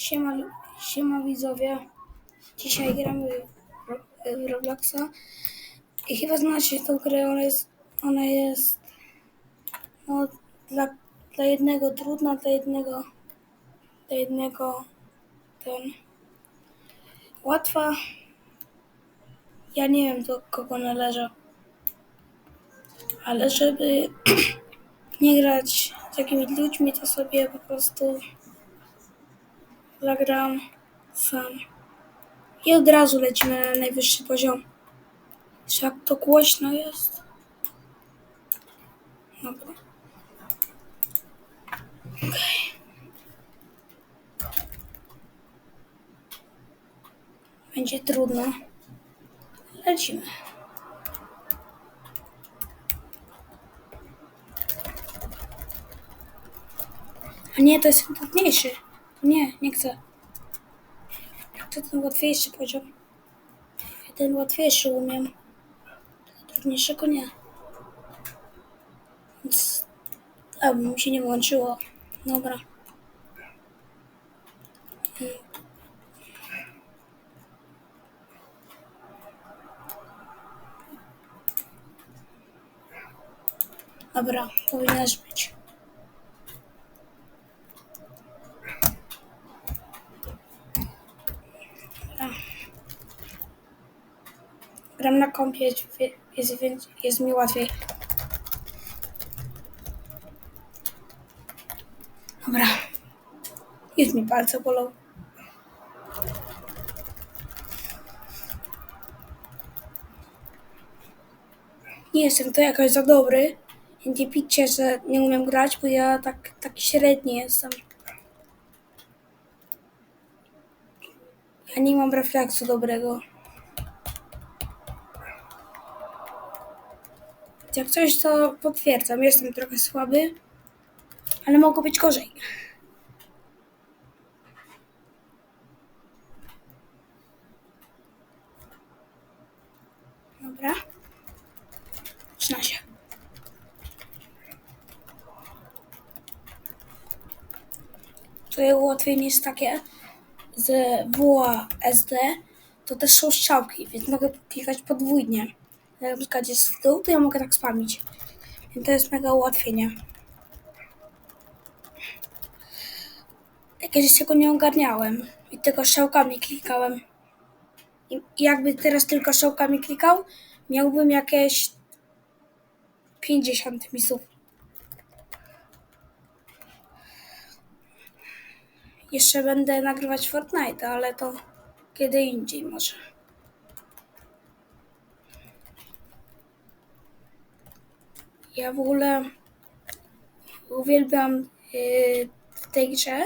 Siema, siema widzowie. Dzisiaj gramy w Ro- w Robloxa. I chyba znacie tą grę, ona jest, ona jest no, dla, dla jednego trudna, dla jednego, dla jednego ten łatwa. Ja nie wiem do kogo należy. Ale żeby nie grać z jakimiś ludźmi, to sobie po prostu zagram sam. I od razu lecimy na najwyższy poziom. Jak to głośno jest. Dobra. Okej. Będzie trudno. Lecimy. A nie, to jest trudniejszy. Nie, nie chcę. To ten łatwiejszy poziom. Ten łatwiejszy umiem. Trudniejszego nie. Więc... A, bo mi się nie włączyło. Dobra. Dobra, powinnaś być. Na kompie, jest, jest, jest mi łatwiej. Dobra. Już mi palce bolą. Nie jestem to jakoś za dobry. Nie picie, że nie umiem grać, bo ja tak, tak średni jestem. Ja nie mam refleksu dobrego. Jak coś, to potwierdzam. Jestem trochę słaby, ale mogło być gorzej. Dobra. Zaczyna się. To jest takie, z WASD to też są strzałki, więc mogę klikać podwójnie. Jak na przykład jest to ja mogę tak spamić. Więc to jest mega ułatwienie. Ja Kiedyś tego nie ogarniałem i tylko strzałkami klikałem. I jakby teraz tylko strzałkami klikał, miałbym jakieś 50 misów. Jeszcze będę nagrywać Fortnite, ale to kiedy indziej może. Ja w ogóle uwielbiam yy, tej grze,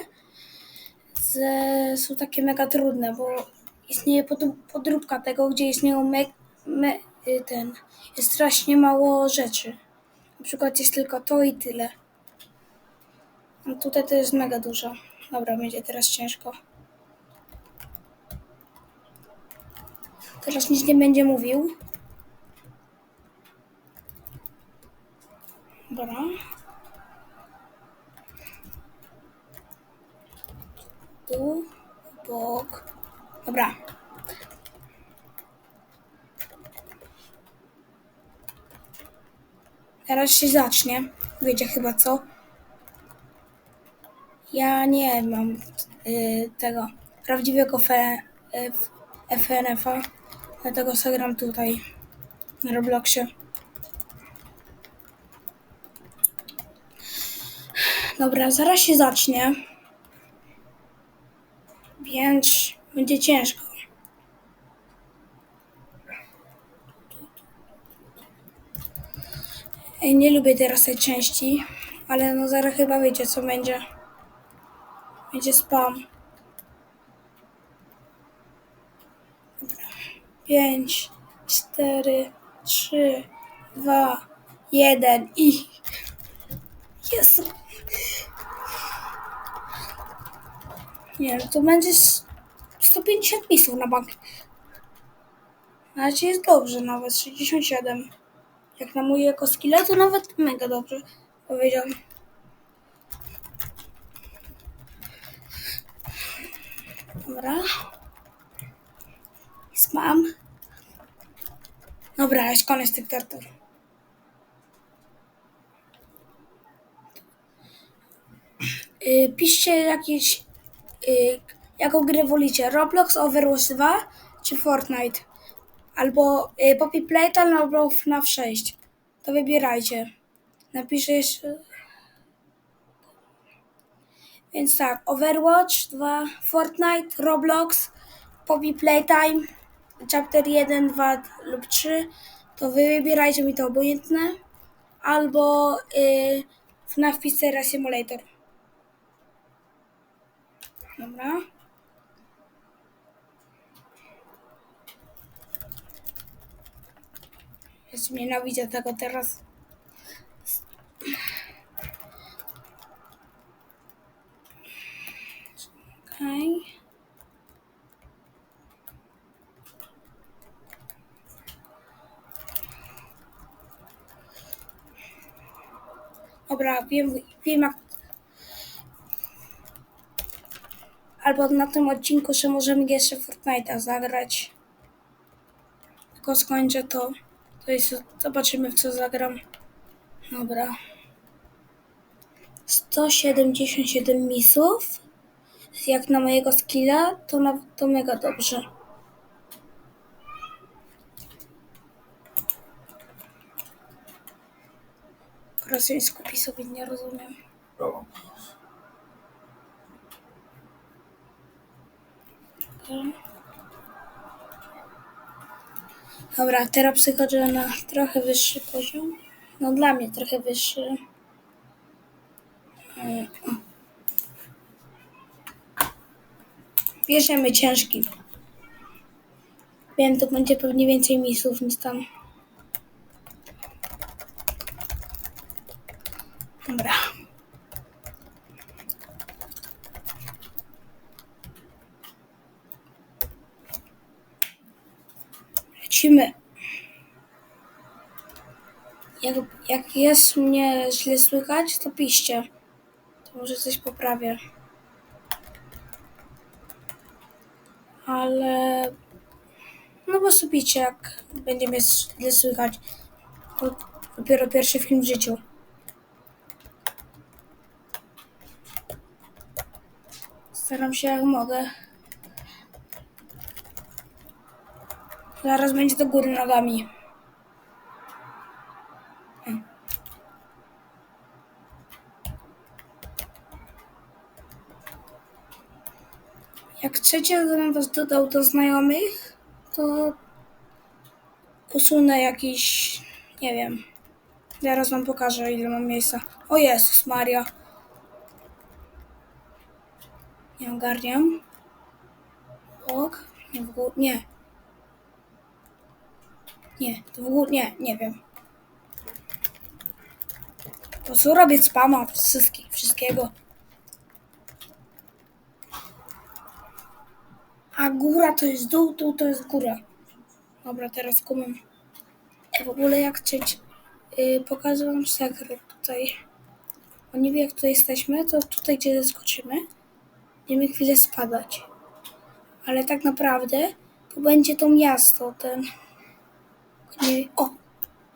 że są takie mega trudne, bo istnieje pod, podróbka tego, gdzie istnieją me, me, yy, ten, jest strasznie mało rzeczy. Na przykład jest tylko to i tyle. A tutaj to jest mega dużo. Dobra, będzie teraz ciężko. Teraz nic nie będzie mówił. Dobra. Tu, bok. Dobra. Teraz się zacznie. Wiecie chyba co? Ja nie mam y, tego prawdziwego fe, y, FNF-a, dlatego sobie gram tutaj na Robloxie. Dobra, zaraz się zacznie, więc będzie ciężko. Ej, Nie lubię teraz tej części, ale no zaraz chyba wiecie co będzie. Będzie spam. Dobra. Pięć, cztery, trzy, dwa, jeden i... Jezu. Nie, to będzie s- 150 misów na bank. Na razie jest dobrze nawet, 67. Jak na mój jako to nawet mega dobrze powiedziałem. Dobra. Jest mam. Dobra, jest koniec tych tortur. Y, piszcie jakieś, jaką grę wolicie. Roblox, Overwatch 2 czy Fortnite? Albo y, Poppy Playtime albo FNAF 6. To wybierajcie. Napiszę jeszcze... Więc tak, Overwatch 2, Fortnite, Roblox, Poppy Playtime, Chapter 1, 2 lub 3. To wy wybierajcie mi to obojętne. Albo y, FNAF Pizzeria Simulator. Dobra. Jest nienawidzę tego teraz. Okej. Dobra, wiem, wiem jak... Albo na tym odcinku, że możemy jeszcze Fortnite'a zagrać. Tylko skończę to. To jest... Zobaczymy w co zagram. Dobra. 177 misów. Jak na mojego skilla, to, na, to mega dobrze. Po rosyjsku pisowi nie rozumiem. Dobra, teraz przechodzę na trochę wyższy poziom. No dla mnie trochę wyższy. Mm. Bierzemy ciężki. Wiem, to będzie pewnie więcej misów niż tam. Dobra. Lecimy. Jak, jak jest mnie źle słychać, to piszcie. To może coś poprawię. Ale... No prostu piszcie, jak będzie mnie źle słychać. To dopiero pierwszy film w życiu. Staram się jak mogę. Zaraz będzie do góry nogami. Jak chcecie, żebym was dodał do znajomych, to usunę jakiś, nie wiem. Zaraz wam pokażę, ile mam miejsca. O Jezus Maria. Nie ogarniam. Ok. Nie, w górę, nie. Nie, to w górę, nie, nie wiem. Po prostu robię spama wszystkich, wszystkiego. A góra to jest dół, dół to jest góra. Dobra, teraz kumam. W ogóle jak chcieć yy, pokażę wam sekret tutaj. Bo nie jak tutaj jesteśmy, to tutaj gdzie zeskoczymy, będziemy chwilę spadać. Ale tak naprawdę to będzie to miasto, ten... Nie, o!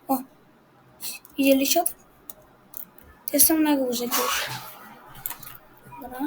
O! Widzieliście to? Jestem na górze gdzieś. Dobra.